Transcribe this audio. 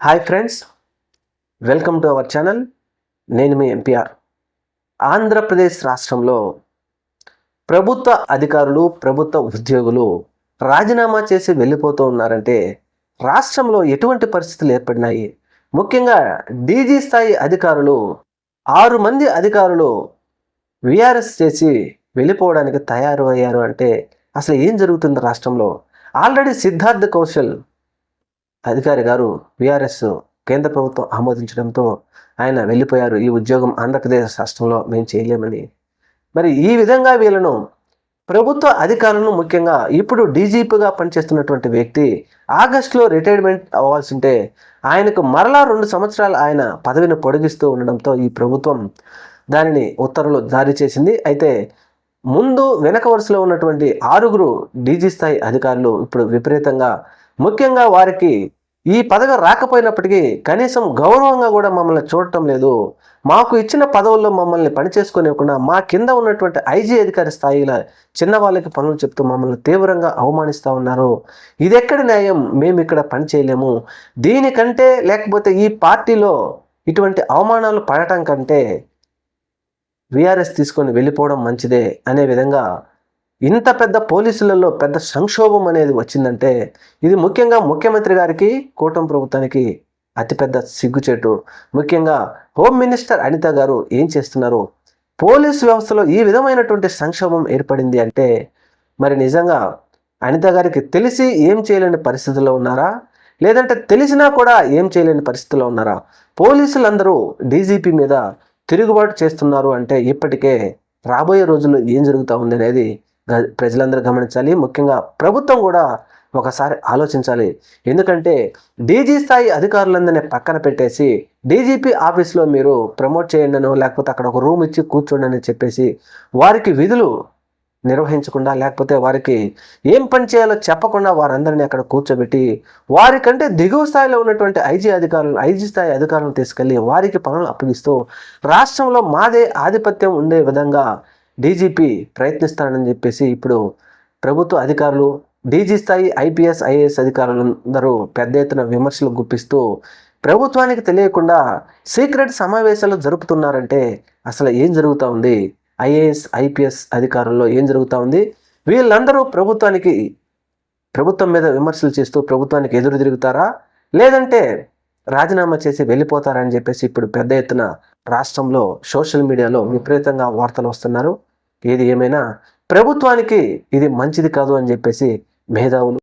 Hi friends welcome to our channel నేను మీ MPR Andhra Pradesh రాష్ట్రంలో ప్రభుత్వ అధికారులు ప్రభుత్వ ఉద్యోగులు రాజీనామా చేసి వెళ్ళిపోతూ ఉన్నారంటే రాష్ట్రంలో ఎటువంటి పరిస్థితులు ఏర్పడినాయి? ముఖ్యంగా డీజీ స్థాయి అధికారులు ఆరు మంది అధికారులు విఆర్ఎస్ చేసి వెళ్ళిపోవడానికి తయారు అయ్యారు అంటే అసలు ఏం జరుగుతుంది రాష్ట్రంలో? ఆల్రెడీ సిద్ధార్థ్ కౌశల్ అధికారి గారు బీఆర్ఎస్ కేంద్ర ప్రభుత్వం ఆమోదించడంతో ఆయన వెళ్ళిపోయారు. ఈ ఉద్యోగం ఆంధ్రప్రదేశ్ రాష్ట్రంలో మేము చేయలేమని. మరి ఈ విధంగా వీళ్ళను ప్రభుత్వ అధికారులను ముఖ్యంగా ఇప్పుడు డీజీపీగా పనిచేస్తున్నటువంటి వ్యక్తి ఆగస్టులో రిటైర్మెంట్ అవ్వాల్సి ఉంటే ఆయనకు మరలా రెండు సంవత్సరాలు ఆయన పదవిని పొడిగిస్తూ ఉండడంతో ఈ ప్రభుత్వం దానిని ఉత్తర్వులు జారీ చేసింది. అయితే ముందు వెనక వరుసలో ఉన్నటువంటి ఆరుగురు డీజీ స్థాయి అధికారులు ఇప్పుడు విపరీతంగా ముఖ్యంగా వారికి ఈ పదవి రాకపోయినప్పటికీ కనీసం గౌరవంగా కూడా మమ్మల్ని చూడటం లేదు. మాకు ఇచ్చిన పదవుల్లో మమ్మల్ని పనిచేసుకునివ్వకుండా మా కింద ఉన్నటువంటి ఐజీ అధికారి స్థాయిలో చిన్న వాళ్ళకి పనులు చెప్తూ మమ్మల్ని తీవ్రంగా అవమానిస్తూ ఉన్నారు. ఇది ఎక్కడ న్యాయం? మేము ఇక్కడ పని చేయలేము. దీనికంటే లేకపోతే ఈ పార్టీలో ఇటువంటి అవమానాలు పడటం కంటే విఆర్ఎస్ తీసుకొని వెళ్ళిపోవడం మంచిదే అనే విధంగా ఇంత పెద్ద పోలీసులలో పెద్ద సంక్షోభం అనేది వచ్చిందంటే ఇది ముఖ్యంగా ముఖ్యమంత్రి గారికి కూటమి ప్రభుత్వానికి అతిపెద్ద సిగ్గుచేటు. ముఖ్యంగా హోమ్ మినిస్టర్ అనిత గారు ఏం చేస్తున్నారు? పోలీసు వ్యవస్థలో ఈ విధమైనటువంటి సంక్షోభం ఏర్పడింది అంటే మరి నిజంగా అనిత గారికి తెలిసి ఏం చేయలేని పరిస్థితుల్లో ఉన్నారా? లేదంటే తెలిసినా కూడా ఏం చేయలేని పరిస్థితుల్లో ఉన్నారా? పోలీసులందరూ డీజీపీ మీద తిరుగుబాటు చేస్తున్నారు అంటే ఇప్పటికే రాబోయే రోజుల్లో ఏం జరుగుతూ ఉంది అనేది ప్రజలందరూ గమనించాలి. ముఖ్యంగా ప్రభుత్వం కూడా ఒకసారి ఆలోచించాలి. ఎందుకంటే డీజీ స్థాయి అధికారులందరినీ పక్కన పెట్టేసి డీజీపీ ఆఫీస్లో మీరు ప్రమోట్ చేయండినో లేకపోతే అక్కడ ఒక రూమ్ ఇచ్చి కూర్చోండి అని చెప్పేసి వారికి విధులు నిర్వహించకుండా లేకపోతే వారికి ఏం పని చేయాలో చెప్పకుండా వారందరినీ అక్కడ కూర్చోబెట్టి వారికంటే దిగువ స్థాయిలో ఉన్నటువంటి ఐజీ అధికారులు ఐజీ స్థాయి అధికారులను తీసుకెళ్ళి వారికి పనులు అప్పగిస్తూ రాష్ట్రంలో మాదే ఆధిపత్యం ఉండే విధంగా డీజీపీ ప్రయత్నిస్తానని చెప్పేసి ఇప్పుడు ప్రభుత్వ అధికారులు డీజీ స్థాయి ఐపీఎస్ ఐఏఎస్ అధికారులందరూ పెద్ద ఎత్తున విమర్శలు గుప్పిస్తూ ప్రభుత్వానికి తెలియకుండా సీక్రెట్ సమావేశాలు జరుపుతున్నారంటే అసలు ఏం జరుగుతూ ఉంది? ఐఏఎస్ ఐపీఎస్ అధికారుల్లో ఏం జరుగుతూ ఉంది? వీళ్ళందరూ ప్రభుత్వానికి ప్రభుత్వం మీద విమర్శలు చేస్తూ ప్రభుత్వానికి ఎదురు తిరుగుతారా? లేదంటే రాజీనామా చేసి వెళ్ళిపోతారని చెప్పేసి ఇప్పుడు పెద్ద ఎత్తున రాష్ట్రంలో సోషల్ మీడియాలో విపరీతంగా వార్తలు వస్తున్నారు. ఏది ఏమైనా ప్రభుత్వానికి ఇది మంచిది కాదు అని చెప్పేసి మేధావులు